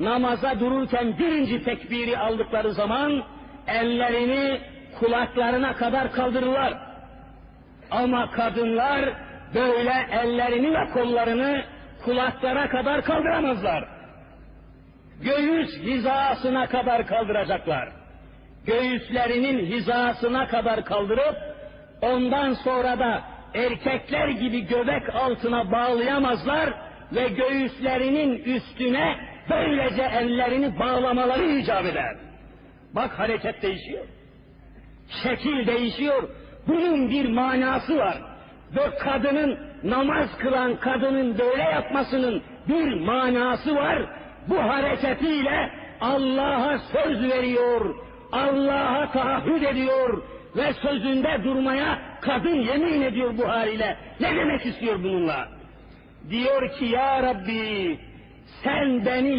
namaza dururken birinci tekbiri aldıkları zaman ellerini kulaklarına kadar kaldırırlar. Ama kadınlar böyle ellerini ve kollarını kulaklara kadar kaldıramazlar. Göğüs hizasına kadar kaldıracaklar. Göğüslerinin hizasına kadar kaldırıp ondan sonra da erkekler gibi göbek altına bağlayamazlar ve göğüslerinin üstüne böylece ellerini bağlamaları icap eder. Bak hareket değişiyor. Şekil değişiyor. Bunun bir manası var. Ve kadının namaz kılan kadının böyle yapmasının bir manası var. Bu hareketiyle Allah'a söz veriyor. Allah'a taahhüt ediyor ve sözünde durmaya kadın yemin ediyor bu haliyle. Ne demek istiyor bununla? Diyor ki ya Rabbi sen beni